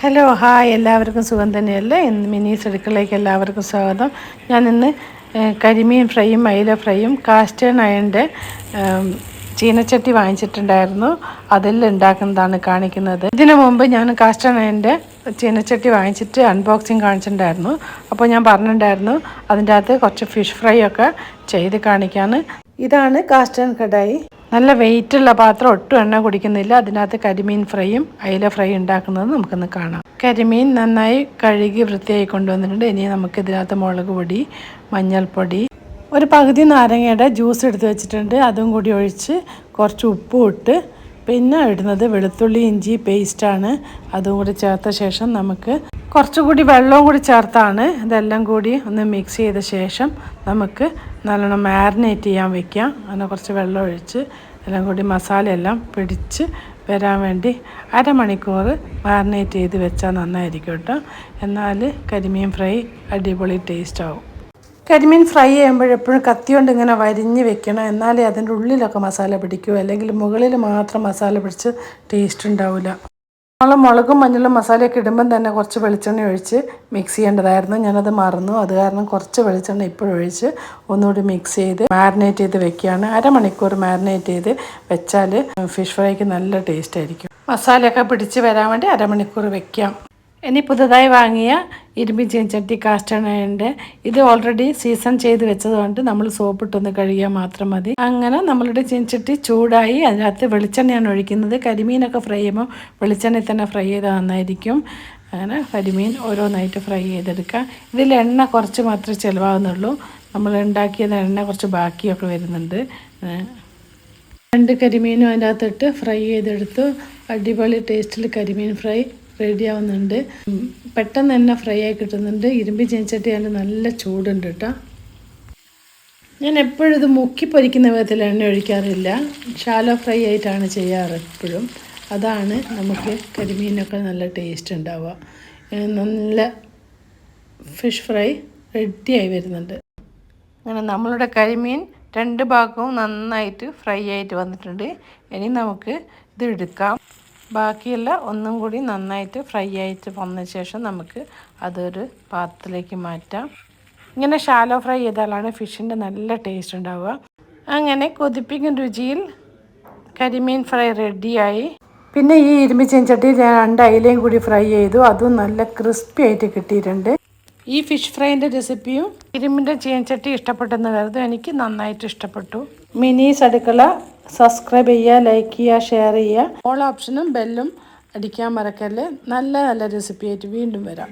Hello hi എല്ലാവർക്കും സുഖം തന്നെയല്ലേ? ഇന്ന് മിനീസ് അടുക്കളയ്ക്ക് എല്ലാവർക്കും സ്വാഗതം. ഞാൻ ഇന്ന് കരിമീൻ ഫ്രൈയും അയില ഫ്രൈയും കാസ്റ്റേൺ അയണിന്റെ ചീനച്ചട്ടി വാങ്ങിച്ചിട്ടുണ്ടായിരുന്നു. അതിൽ ഉണ്ടാക്കുന്നതാണ് കാണിക്കുന്നത്. ഇതിനു മുമ്പ് ഞാൻ കാസ്റ്റേൺ അയണിന്റെ ചീനച്ചട്ടി വാങ്ങിച്ചിട്ട് അൺബോക്സിങ് കാണിച്ചിട്ടുണ്ടായിരുന്നു. അപ്പോൾ ഞാൻ പറഞ്ഞിട്ടുണ്ടായിരുന്നു അതിന്റെ അകത്ത് കുറച്ച് ഫിഷ് ഫ്രൈ ഒക്കെ ചെയ്ത് കാണിക്കാൻ ഇതാണ് കാസ്റ്റേൺ കടായി. നല്ല വെയിറ്റുള്ള പാത്രം ഒട്ടും എണ്ണ കുടിക്കുന്നില്ല. അതിനകത്ത് കരിമീൻ ഫ്രൈയും അയില ഫ്രൈ ഉണ്ടാക്കുന്നത് നമുക്കൊന്ന് കാണാം. കരിമീൻ നന്നായി കഴുകി വൃത്തിയായി കൊണ്ടുവന്നിട്ടുണ്ട്. ഇനി നമുക്ക് ഇതിനകത്ത് മുളക് പൊടി മഞ്ഞൾപ്പൊടി ഒരു പകുതി നാരങ്ങയുടെ ജ്യൂസ് എടുത്ത് വെച്ചിട്ടുണ്ട്. അതും കൂടി ഒഴിച്ച് കുറച്ച് ഉപ്പും ഇട്ട് പിന്നെ ഇടുന്നത് വെളുത്തുള്ളി ഇഞ്ചി പേസ്റ്റാണ്. അതും കൂടി ചേർത്ത ശേഷം നമുക്ക് കുറച്ചുകൂടി വെള്ളവും കൂടി ചേർത്താണ്. ഇതെല്ലാം കൂടി ഒന്ന് മിക്സ് ചെയ്ത ശേഷം നമുക്ക് നല്ലോണം മാരിനേറ്റ് ചെയ്യാൻ വെക്കാം. അങ്ങനെ കുറച്ച് വെള്ളം ഒഴിച്ച് എല്ലാം കൂടി മസാലയെല്ലാം പിടിച്ച് വരാൻ വേണ്ടി അരമണിക്കൂർ മാരിനേറ്റ് ചെയ്ത് വെച്ചാൽ നന്നായിരിക്കും കേട്ടോ. എന്നാൽ കരിമീൻ ഫ്രൈ അടിപൊളി ടേസ്റ്റ് ആവും. കരിമീൻ ഫ്രൈ ചെയ്യുമ്പോഴെപ്പോഴും കത്തിയോണ്ട് ഇങ്ങനെ വരിഞ്ഞ് വെക്കണം. എന്നാലേ അതിന്റെ ഉള്ളിലൊക്കെ മസാല പിടിക്കൂ. അല്ലെങ്കിൽ മുകളിൽ മാത്രം മസാല പിടിച്ച് ടേസ്റ്റ് ഉണ്ടാവില്ല. നമ്മൾ മുളകും മഞ്ഞളും മസാലയൊക്കെ ഇടുമ്പം തന്നെ കുറച്ച് വെളിച്ചെണ്ണ ഒഴിച്ച് മിക്സ് ചെയ്യേണ്ടതായിരുന്നു. ഞാനത് മറന്നു. അത് കാരണം കുറച്ച് വെളിച്ചെണ്ണ ഇപ്പോഴും ഒഴിച്ച് ഒന്നുകൂടി മിക്സ് ചെയ്ത് മാരിനേറ്റ് ചെയ്ത് വെക്കുകയാണ്. അരമണിക്കൂർ മാരിനേറ്റ് ചെയ്ത് വെച്ചാൽ ഫിഷ് ഫ്രൈക്ക് നല്ല ടേസ്റ്റ് ആയിരിക്കും. മസാലയൊക്കെ പിടിച്ച് വരാൻ വേണ്ടി അരമണിക്കൂർ വെക്കാം. ഇനി പുതുതായി വാങ്ങിയ ഇരുമ്പി ചീൻചട്ടി കാസ്റ്റണയുണ്ട് ഇത് ഓൾറെഡി സീസൺ ചെയ്ത് വെച്ചതുകൊണ്ട് നമ്മൾ സോപ്പിട്ടൊന്ന് കഴുകിയാൽ മാത്രം മതി. അങ്ങനെ നമ്മളുടെ ചീൻചട്ടി ചൂടായി അതിനകത്ത് വെളിച്ചെണ്ണയാണ് ഒഴിക്കുന്നത്. കരിമീനൊക്കെ ഫ്രൈ ചെയ്യുമ്പോൾ വെളിച്ചെണ്ണയിൽ തന്നെ ഫ്രൈ ചെയ്താൽ നന്നായിരിക്കും. അങ്ങനെ കരിമീൻ ഓരോന്നായിട്ട് ഫ്രൈ ചെയ്തെടുക്കുക ഇതിൽ എണ്ണ കുറച്ച് മാത്രമേ ചിലവാകുന്നുള്ളൂ. നമ്മൾ ഉണ്ടാക്കിയത് എണ്ണ കുറച്ച് ബാക്കിയൊക്കെ വരുന്നുണ്ട്. രണ്ട് കരിമീനും അതിന്റെ അകത്തിട്ട് ഫ്രൈ ചെയ്തെടുത്തു. അടിപൊളി ടേസ്റ്റിൽ കരിമീൻ ഫ്രൈ റെഡി ആവുന്നുണ്ട് പെട്ടെന്ന് തന്നെ ഫ്രൈ ആയി കിട്ടുന്നുണ്ട്. ഇരുമ്പി അതിന്റെ നല്ല ചൂടുണ്ട് കേട്ടോ ഞാൻ എപ്പോഴും ഇത് മുക്കി പൊരിക്കുന്ന വിധത്തിൽ എണ്ണ ഒഴിക്കാറില്ല. ഷാലോ ഫ്രൈ ആയിട്ടാണ് ചെയ്യാറ് എപ്പോഴും. അതാണ് നമുക്ക് കരിമീനൊക്കെ നല്ല ടേസ്റ്റ് ഉണ്ടാവുക. നല്ല ഫിഷ് ഫ്രൈ റെഡിയായി വരുന്നുണ്ട്. അങ്ങനെ നമ്മളുടെ കരിമീൻ രണ്ട് ഭാഗവും നന്നായിട്ട് ഫ്രൈ ആയിട്ട് വന്നിട്ടുണ്ട്. ഇനി നമുക്ക് ഇത് എടുക്കാം. ബാക്കിയെല്ലാം ഒന്നും കൂടി നന്നായിട്ട് ഫ്രൈ ആയിട്ട് വന്ന ശേഷം നമുക്ക് അതൊരു പാത്രത്തിലേക്ക് മാറ്റാം. ഇങ്ങനെ ഷാലോ ഫ്രൈ ചെയ്താലാണ് ഫിഷിന്റെ നല്ല ടേസ്റ്റ് ഉണ്ടാവുക. അങ്ങനെ കൊതിപ്പിക്കും രുചിയിൽ കരിമീൻ ഫ്രൈ റെഡിയായി പിന്നെ ഈ ഇരുമ്പി ചെഞ്ചട്ടിയിൽ ഞാൻ രണ്ട് അയിലയും കൂടി ഫ്രൈ ചെയ്തു. അതും നല്ല ക്രിസ്പി ആയിട്ട് കിട്ടിയിട്ടുണ്ട്. ഈ ഫിഷ് ഫ്രൈന്റെ റെസിപ്പിയും ഇരുമ്പിന്റെ ചീനച്ചട്ടി ഇഷ്ടപ്പെട്ടെന്ന് കരുതും എനിക്ക് നന്നായിട്ട് ഇഷ്ടപ്പെട്ടു. മിനി സടുക്കള സബ്സ്ക്രൈബ് ചെയ്യുക ലൈക്ക് ചെയ്യുക ഷെയർ ചെയ്യുക. ഓൾ ഓപ്ഷനും ബെല്ലും അടിക്കാൻ മറക്കല്ലേ? നല്ല നല്ല റെസിപ്പി ആയിട്ട് വീണ്ടും വരാം.